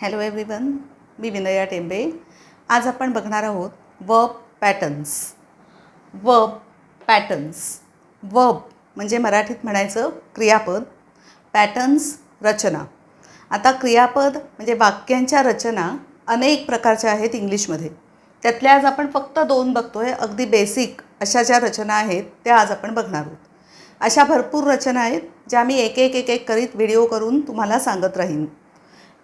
Hello everyone मी विनया टेंबे. आज आपण बघणार आहोत verb patterns verb patterns verb म्हणजे मराठीत म्हणायचं क्रियापद. पॅटर्न्स रचना. आता क्रियापद म्हणजे वाक्यांच्या रचना अनेक प्रकारच्या आहेत इंग्लिशमध्ये. त्यातल्या आज आपण फक्त दोन बघतोय अगदी बेसिक अशा ज्या रचना आहेत त्या आज आपण बघणार आहोत. अशा भरपूर रचना आहेत ज्या मी एक एक एक एक करीत व्हिडिओ करून तुम्हाला सांगत राहीन.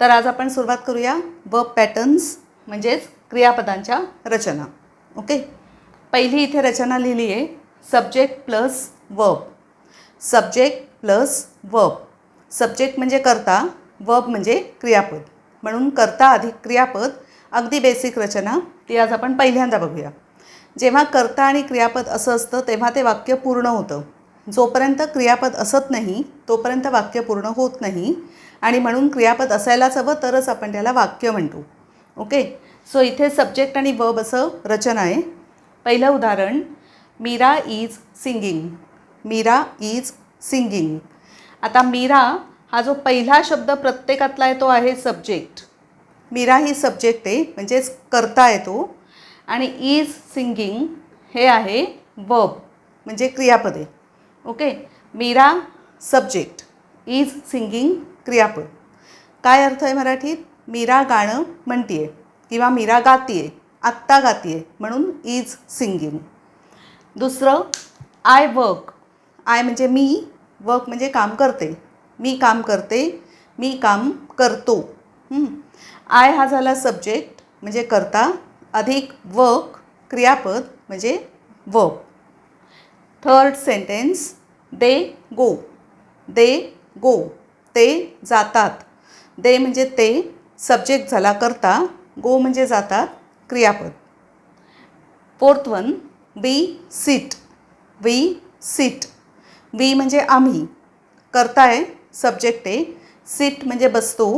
तर आज आपण सुरुवात करूया वर्ब पॅटर्न्स म्हणजेच क्रियापदांच्या रचना. ओके पहिली इथे रचना लिहिली आहे subject plus verb subject plus verb subject म्हणजे कर्ता वर्ब म्हणजे क्रियापद. म्हणून कर्ता अधिक क्रियापद अगदी बेसिक रचना ती आज आपण पहिल्यांदा बघूया. जेव्हा कर्ता आणि क्रियापद असं असतं तेव्हा ते वाक्य पूर्ण होतं. जोपर्यंत क्रियापद असत नाही तोपर्यंत वाक्य पूर्ण होत नाही. आणि म्हणून क्रियापद असायलाच हवं तरच आपण त्याला वाक्य म्हणतो. ओके? सो इथे सब्जेक्ट आणि वर्ब असं रचना आहे. पहिलं उदाहरण Meera is singing Meera is singing आता मीरा हा जो पहिला शब्द प्रत्येकातला आहे तो आहे सब्जेक्ट मीरा ही सब्जेक्ट आहे म्हणजेच करता येतो. आणि इज सिंगिंग हे आहे वर्ब म्हणजे क्रियापद. आहे okay Meera subject is singing क्रियापद काय अर्थ आहे मराठीत? मीरा गाणं म्हणतीये. किंवा मीरा गातीये. आत्ता गातीये. म्हणून इज सिंगिंग दुसरं आय वर्क आय म्हणजे मी वर्क म्हणजे काम करते. मी काम करते. मी काम करतो. आय हा झाला सब्जेक्ट म्हणजे करता. अधिक वर्क क्रियापद म्हणजे work third sentence they go they go ते जातात. दे म्हणजे ते सब्जेक्ट झाला करता गो म्हणजे जातात क्रियापद. Fourth one we sit we sit we म्हणजे आम्ही. करताय सब्जेक्ट आहे सीट म्हणजे बसतो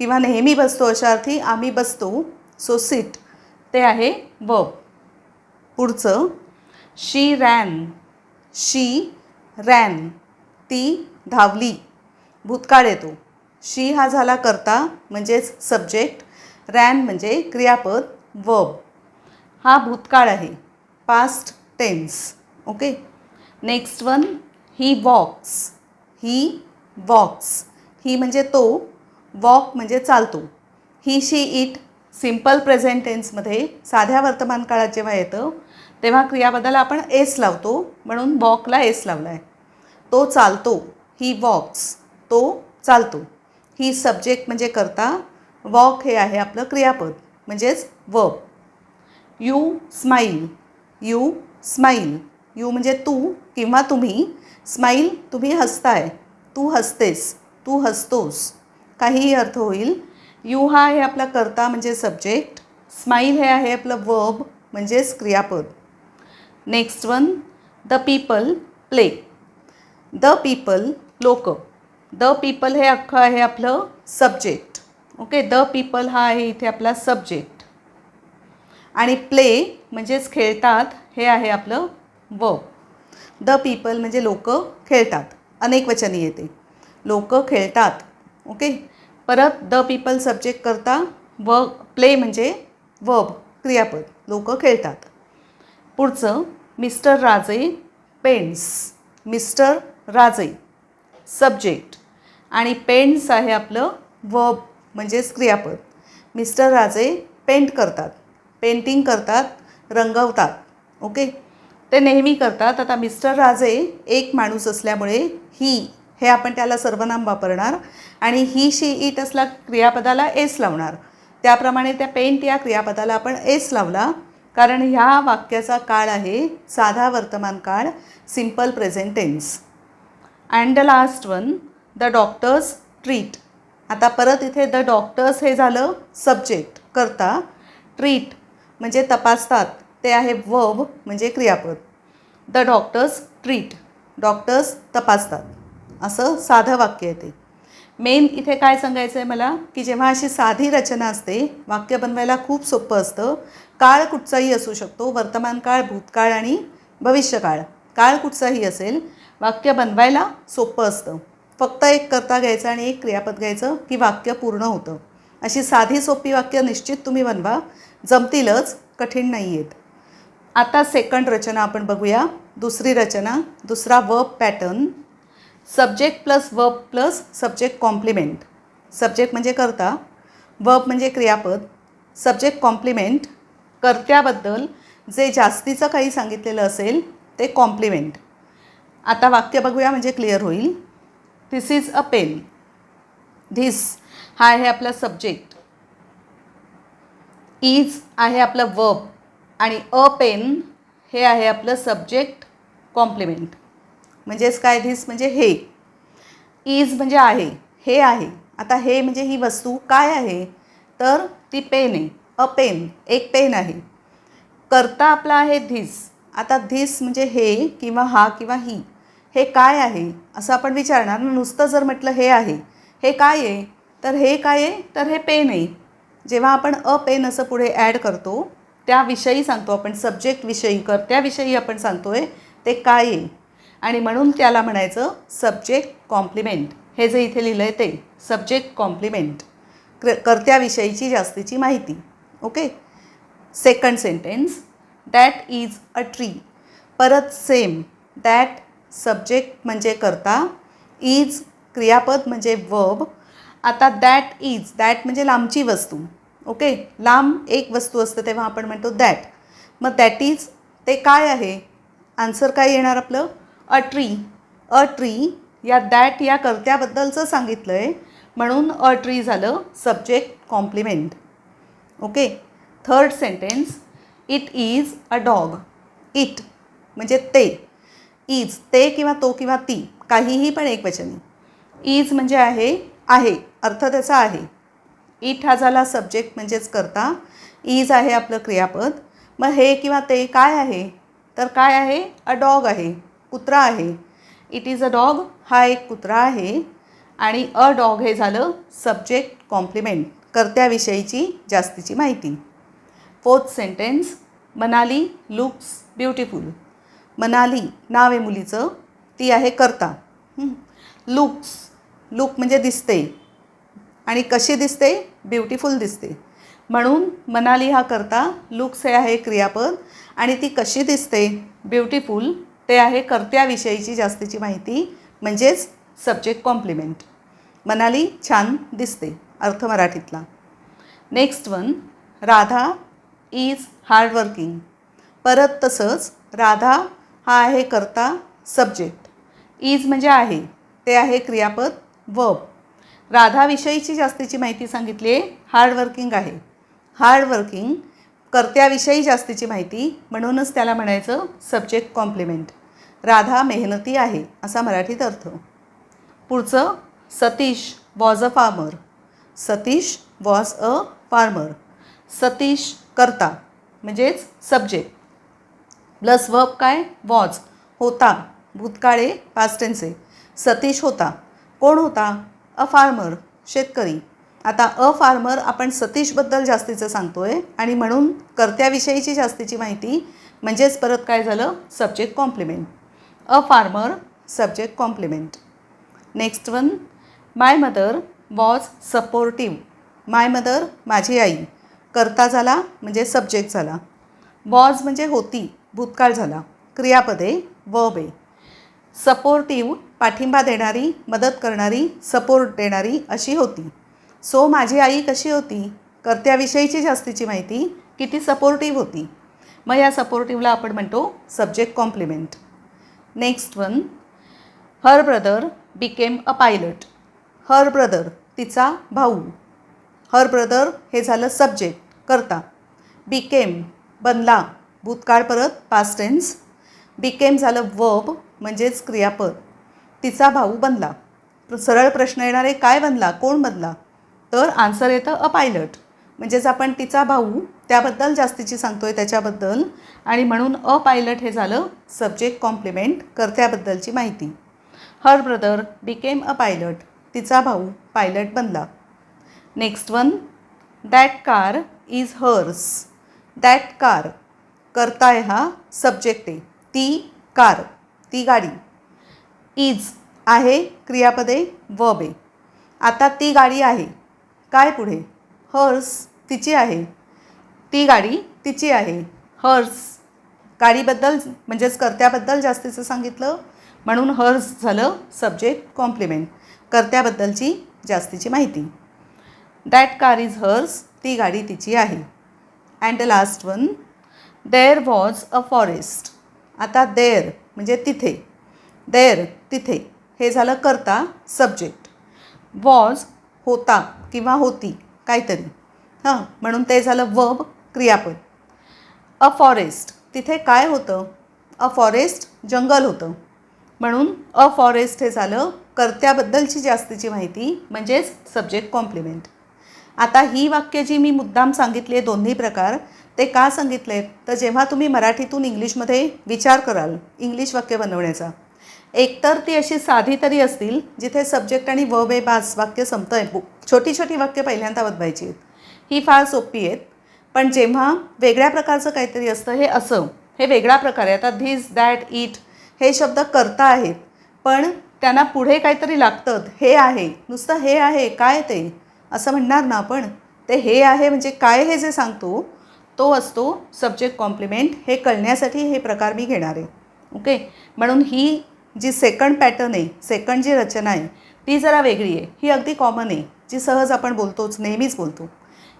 किंवा नेहमी बसतो अशा अर्थी आम्ही बसतो. सो सीट ते आहे वर्ब पुढचं शी रॅन शी रॅन ती धावली. भूतकाळ येतो. शी हा झाला करता म्हणजेच सब्जेक्ट रॅन म्हणजे क्रियापद वर्ब हा भूतकाळ आहे. Past tense okay next one he walks he walks he म्हणजे तो वॉक म्हणजे चालतो. He she it simple present टेन्समध्ये साध्या वर्तमान काळात जेव्हा येतं तेव्हा क्रियापदाला आपण एस लावतो म्हणून वॉकला एस लावला आहे तो चालतो ही वॉक्स तो चालतो. ही सब्जेक्ट म्हणजे करता वॉक हे आहे आपलं क्रियापद म्हणजेच verb you smile you smile you म्हणजे तू किंवा तुम्ही. स्माईल तुम्ही हसताय. तू हसतेस. तू हसतोस. काहीही अर्थ होईल. यू हा आहे आपला करता म्हणजे सब्जेक्ट स्माईल हे आहे आपलं वर्ब म्हणजेच क्रियापद. Next one the people play the people लोक. द पीपल हे अख्खं आहे आपलं सब्जेक्ट ओके द पीपल हा आहे इथे आपला सब्जेक्ट आणि प्ले म्हणजेच खेळतात हे आहे आपलं व द पीपल म्हणजे लोक खेळतात. अनेक वचनी येते. लोक खेळतात. ओके परत द पीपल सब्जेक्ट करता व प्ले म्हणजे वब क्रियापद. लोक खेळतात. पुढचं mister Raje paints mister Raje. Subject आणि पेंट्स आहे आपलं वर्ब म्हणजेच क्रियापद. मिस्टर राजे पेंट करतात. पेंटिंग करतात रंगवतात. ओके? ते नेहमी करतात. आता मिस्टर राजे एक माणूस असल्यामुळे ही हे आपण त्याला सर्वनाम वापरणार. आणि ही शी इट असला क्रियापदाला एस लावणार. त्याप्रमाणे त्या पेंट या क्रियापदाला आपण एस लावला. कारण ह्या वाक्याचा काळ आहे साधा वर्तमान काळ simple present tense and the last one the doctors treat आता परत इथे द डॉक्टर्स हे झालं सब्जेक्ट करता. ट्रीट म्हणजे तपासतात. ते आहे वर्ब म्हणजे क्रियापद. द डॉक्टर्स ट्रीट डॉक्टर्स तपासतात. असं साधं वाक्य आहे ते. मेन इथे काय सांगायचं आहे मला की जेव्हा अशी साधी रचना असते वाक्य बनवायला खूप सोपं असतं. काळ कुठचाही असू शकतो वर्तमान काळ भूतकाळ आणि भविष्यकाळ. काळ कुठचाही असेल वाक्य बनवायला सोपं असतं. फक्त एक करता घ्यायचं आणि एक क्रियापद घ्यायचं की वाक्य पूर्ण होतं. अशी साधी सोपी वाक्य निश्चित तुम्ही बनवा. जमतीलच कठीण नाही आहेत आता सेकंड रचना आपण बघूया. दुसरी रचना दुसरा verb pattern subject plus verb plus subject complement. Subject म्हणजे करता वर्ब म्हणजे क्रियापद सब्जेक्ट कॉम्प्लिमेंट कर्त्याबद्दल जे जास्तीचं काही सांगितलेलं असेल ते कॉम्प्लिमेंट. आता वाक्य बघूया म्हणजे क्लिअर होईल. This is a pen this हा आहे आपला सब्जेक्ट. इज आहे आपलं वर्ब आणि अ पेन हे आहे आपलं सब्जेक्ट कॉम्प्लिमेंट. म्हणजेच काय धिस म्हणजे हे. इज म्हणजे आहे हे आहे. आता हे म्हणजे ही वस्तू काय आहे? तर ती पेन आहे अ पेन एक पेन आहे. करता आपला आहे धिस आता धिस म्हणजे हे किंवा हा किंवा ही. हे काय आहे? असं आपण विचारणार. नुसतं जर म्हटलं हे आहे हे काय आहे? तर हे काय आहे? तर हे पेन आहे. जेव्हा आपण अ पेन असं पुढे ॲड करतो त्याविषयी सांगतो आपण सब्जेक्टविषयी कर कर्त्याविषयी आपण सांगतो आहे ते काय आहे? आणि म्हणून त्याला म्हणायचं सब्जेक्ट कॉम्प्लिमेंट हे जे इथे लिहिलं आहे ते सब्जेक्ट कॉम्प्लिमेंट क्र कर्त्याविषयीची जास्तीची माहिती. Okay second sentence that is a tree परत सेम दॅट सब्जेक्ट म्हणजे करता इज क्रियापद म्हणजे वर्ब आता दॅट इज दॅट म्हणजे लांबची वस्तू. ओके लांब एक वस्तू असते तेव्हा आपण म्हणतो दॅट मग दॅट इज ते काय आहे? आन्सर काय येणार आपलं? अ ट्री अ ट्री या दॅट या कर्त्याबद्दलचं सांगितलं आहे म्हणून अ ट्री झालं subject complement okay third sentence it is a dog it म्हणजे ते. इज ते किंवा तो किंवा ती. काहीही पण एक वचनी इज म्हणजे आहे आहे. अर्थ त्याचा आहे. इट हा झाला सब्जेक्ट म्हणजेच करता. इज आहे आपलं क्रियापद. मग हे किंवा ते काय आहे? तर काय आहे? अ डॉग आहे. कुत्रा आहे. इट इज अ डॉग हा एक कुत्रा आहे. आणि अ डॉग हे झालं सब्जेक्ट कॉम्प्लिमेंट कर्त्याविषयीची जास्तीची माहिती. Fourth sentence Manali looks beautiful Manali नाव आहे मुलीचं. ती आहे कर्ता. लुक्स लुक म्हणजे दिसते. आणि कशी दिसते? ब्युटिफुल दिसते. म्हणून मनाली हा करता लुक्स हे आहे क्रियापद. आणि ती कशी दिसते? ब्युटिफुल ते आहे कर्त्याविषयीची जास्तीची माहिती म्हणजेच सब्जेक्ट कॉम्प्लिमेंट मनाली छान दिसते अर्थ मराठीतला. Next one Radha is hardworking परत तसंच राधा हा आहे कर्ता सब्जेक्ट इज म्हणजे आहे ते आहे क्रियापद वर्ब राधाविषयीची जास्तीची माहिती सांगितली आहे हार्डवर्किंग आहे. हार्डवर्किंग कर्त्याविषयी जास्तीची माहिती म्हणूनच त्याला म्हणायचं सब्जेक्ट कॉम्प्लिमेंट राधा मेहनती आहे असा मराठीत अर्थ. पुढचं Satish was a farmer Satish was a farmer Satish करता म्हणजेच सब्जेक्ट प्लस वर्ब काय? वॉज होता. भूतकाळे पास्ट सतीश होता. कोण होता? अ फार्मर शेतकरी. आता अ फार्मर आपण सतीशबद्दल जास्तीचं सांगतो आहे आणि म्हणून कर्त्याविषयीची जास्तीची माहिती म्हणजेच परत काय झालं? Subject complement a farmer subject complement next one my mother was supportive my mother माझी आई. करता झाला म्हणजे सब्जेक्ट झाला. वॉज म्हणजे होती भूतकाळ झाला. क्रियापदे वर्ब आहे सपोर्टिव्ह पाठिंबा देणारी मदत करणारी सपोर्ट देणारी अशी होती. सो माझी आई कशी होती? कर्त्याविषयीची जास्तीची माहिती किती सपोर्टिव्ह होती? मग या सपोर्टिव्हला आपण म्हणतो subject complement next one her brother became a pilot her brother तिचा भाऊ. हर ब्रदर हे झालं सब्जेक्ट करता. बिकेम बनला. भूतकाळ परत पास्ट टेन्स बिकेम झालं वर्ब म्हणजेच क्रियापद. तिचा भाऊ बनला. सरळ प्रश्न येणारे काय बनला? कोण बनला? तर आन्सर येतं अ पायलट. म्हणजेच आपण तिचा भाऊ त्याबद्दल जास्तीची सांगतो आहे त्याच्याबद्दल आणि म्हणून अ पायलट हे झालं सब्जेक्ट कॉम्प्लिमेंट कर्त्याबद्दलची माहिती. Her brother became a pilot तिचा भाऊ पायलट बनला. Next one that car is hers that car करताय हा सब्जेक्ट आहे. ती कार ती गाडी. इज आहे क्रियापदे वर्ब आहे. आता ती गाडी आहे. काय पुढे? हर्स तिची आहे. ती गाडी तिची आहे. हर्स. गाडीबद्दल म्हणजेच कर्त्याबद्दल जास्तीचं सांगितलं. म्हणून हर्स झालं सब्जेक्ट कॉम्प्लिमेंट कर्त्याबद्दलची जास्तीची माहिती. दॅट कार इज हर्स ती गाडी तिची आहे. And the last one there was a forest आता देअर म्हणजे तिथे. देअर तिथे. हे झालं करता सब्जेक्ट वॉज होता किंवा होती काहीतरी. हां म्हणून ते झालं वब क्रियापद. A forest. तिथे काय होतं? अ फॉरेस्ट जंगल होतं. म्हणून अ फॉरेस्ट हे झालं कर्त्याबद्दलची जास्तीची माहिती म्हणजेच सब्जेक्ट कॉम्प्लिमेंट आता ही वाक्य जी मी मुद्दाम सांगितली आहे दोन्ही प्रकार ते का सांगितले तर जेव्हा तुम्ही मराठीतून इंग्लिशमध्ये विचार कराल इंग्लिश वाक्य बनवण्याचा एकतर ती अशी साधी तरी असतील जिथे सब्जेक्ट आणि व बे बास वाक्य संपतं आहे छोटी छोटी वाक्य पहिल्यांदा बनवायची आहेत. ही फार सोपी आहेत. पण जेव्हा वेगळ्या प्रकारचं काहीतरी असतं हे असं. हे वेगळा प्रकार आहे. आता धीज दॅट इट हे शब्द करता आहेत. पण त्यांना पुढे काहीतरी लागतं. हे आहे. नुसतं हे आहे. काय ते? असं म्हणणार ना आपण. ते हे आहे म्हणजे काय हे जे सांगतो तो असतो सब्जेक्ट कॉम्प्लिमेंट हे कळण्यासाठी हे प्रकार मी घेणार आहे. ओके म्हणून ही जी सेकंड पॅटर्न आहे सेकंड जी रचना आहे ती जरा वेगळी आहे. ही अगदी कॉमन आहे. जी सहज आपण बोलतोच नेहमीच बोलतो.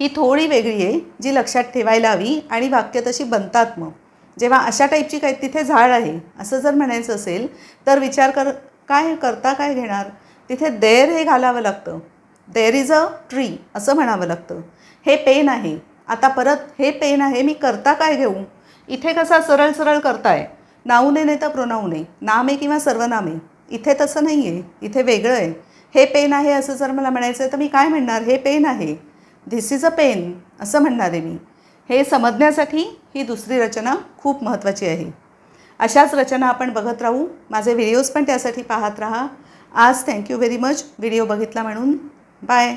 ही थोडी वेगळी आहे जी लक्षात ठेवायला हवी आणि वाक्य तशी बनतात मग. जेव्हा अशा टाईपची काही तिथे झाड आहे असं जर म्हणायचं असेल तर विचार कर काय करता काय घेणार? तिथे देर हे घालावं लागतं. देर इज अ ट्री असं म्हणावं लागतं. हे पेन आहे. आता परत हे पेन आहे मी करता काय घेऊ? इथे कसा सरळ सरळ करताय. नाऊने नाही तर प्रोनाऊने नामे नाम आहे किंवा सर्वनामे इथे तसं नाही आहे इथे वेगळं आहे. हे पेन आहे असं जर मला म्हणायचं आहे तर मी काय म्हणणार? हे पेन आहे. धिस इज अ पेन असं म्हणणार आहे मी. हे समजण्यासाठी ही दुसरी रचना खूप महत्त्वाची आहे. अशाच रचना आपण बघत राहू. माझे व्हिडिओज पण त्यासाठी पाहत राहा. आज थँक्यू व्हेरी मच व्हिडिओ बघितला म्हणून. बाय